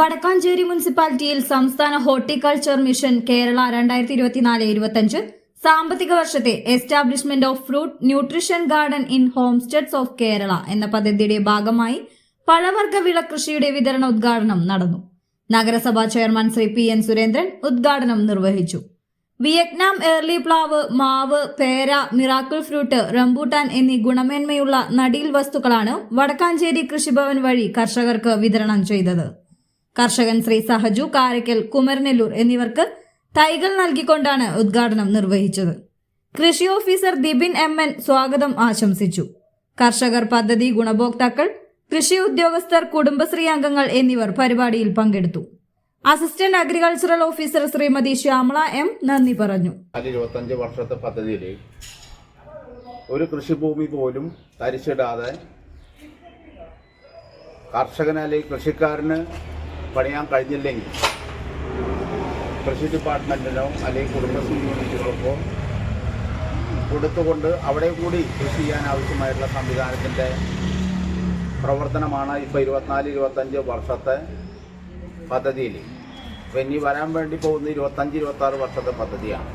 വടക്കാഞ്ചേരി മുനിസിപ്പാലിറ്റിയിൽ സംസ്ഥാന horticulture mission Kerala രണ്ടായിരത്തി ഇരുപത്തിനാല് ഇരുപത്തഞ്ച് സാമ്പത്തിക വർഷത്തെ establishment of fruit nutrition garden in homesteads of Kerala എന്ന പദ്ധതിയുടെ ഭാഗമായി പഴവർഗ വിള കൃഷിയുടെ വിതരണ ഉദ്ഘാടനം നടന്നു. നഗരസഭാ chairman Shri P N Surendran ഉദ്ഘാടനം നിർവഹിച്ചു. വിയറ്റ്നാം ഏർലി പ്ലാവ് മാവ് പേര മിറാക്കിൾ ഫ്രൂട്ട് റംബൂട്ടാൻ എന്നീ ഗുണമേന്മയുള്ള നടീൽ വസ്തുക്കളാണ് വടക്കാഞ്ചേരി കൃഷിഭവൻ വഴി കർഷകർക്ക് വിതരണം ചെയ്തത്. കർഷകൻ ശ്രീ സഹജു കാരക്കൽ കുമരനെല്ലൂർ എന്നിവർക്ക് തൈകൾ നൽകിക്കൊണ്ടാണ് ഉദ്ഘാടനം നിർവഹിച്ചത്. കൃഷി ഓഫീസർ ദിബിൻ എം എൻ സ്വാഗതം ആശംസിച്ചു. കർഷകർ പദ്ധതി ഗുണഭോക്താക്കൾ കൃഷി ഉദ്യോഗസ്ഥർ കുടുംബശ്രീ അംഗങ്ങൾ എന്നിവർ പരിപാടിയിൽ പങ്കെടുത്തു. Assistant agricultural officer Shrimati Shyamala M നന്ദി പറഞ്ഞു. ഇരുപത്തഞ്ച് വർഷത്തെ പദ്ധതിയിൽ ഒരു കൃഷിഭൂമി പോലും തരിച്ചിടാതെ കർഷകന് അല്ലെങ്കിൽ കൃഷിക്കാരന് പണിയാൻ കഴിഞ്ഞില്ലെങ്കിൽ കൃഷി ഡിപ്പാർട്ട്മെന്റിനോ അല്ലെങ്കിൽ കുടുംബശ്രീ യൂണിറ്റുകൾക്കോ കൊടുത്തുകൊണ്ട് അവിടെ കൂടി കൃഷി ചെയ്യാൻ ആവശ്യമായിട്ടുള്ള സംവിധാനത്തിന്റെ പ്രവർത്തനമാണ് ഇപ്പോൾ ഇരുപത്തിനാല് ഇരുപത്തഞ്ച് വർഷത്തെ പദ്ധതിയിൽ. ഇപ്പം ഇനി വരാൻ വേണ്ടി പോകുന്ന ഇരുപത്തഞ്ച് ഇരുപത്താറ് വർഷത്തെ പദ്ധതിയാണ്.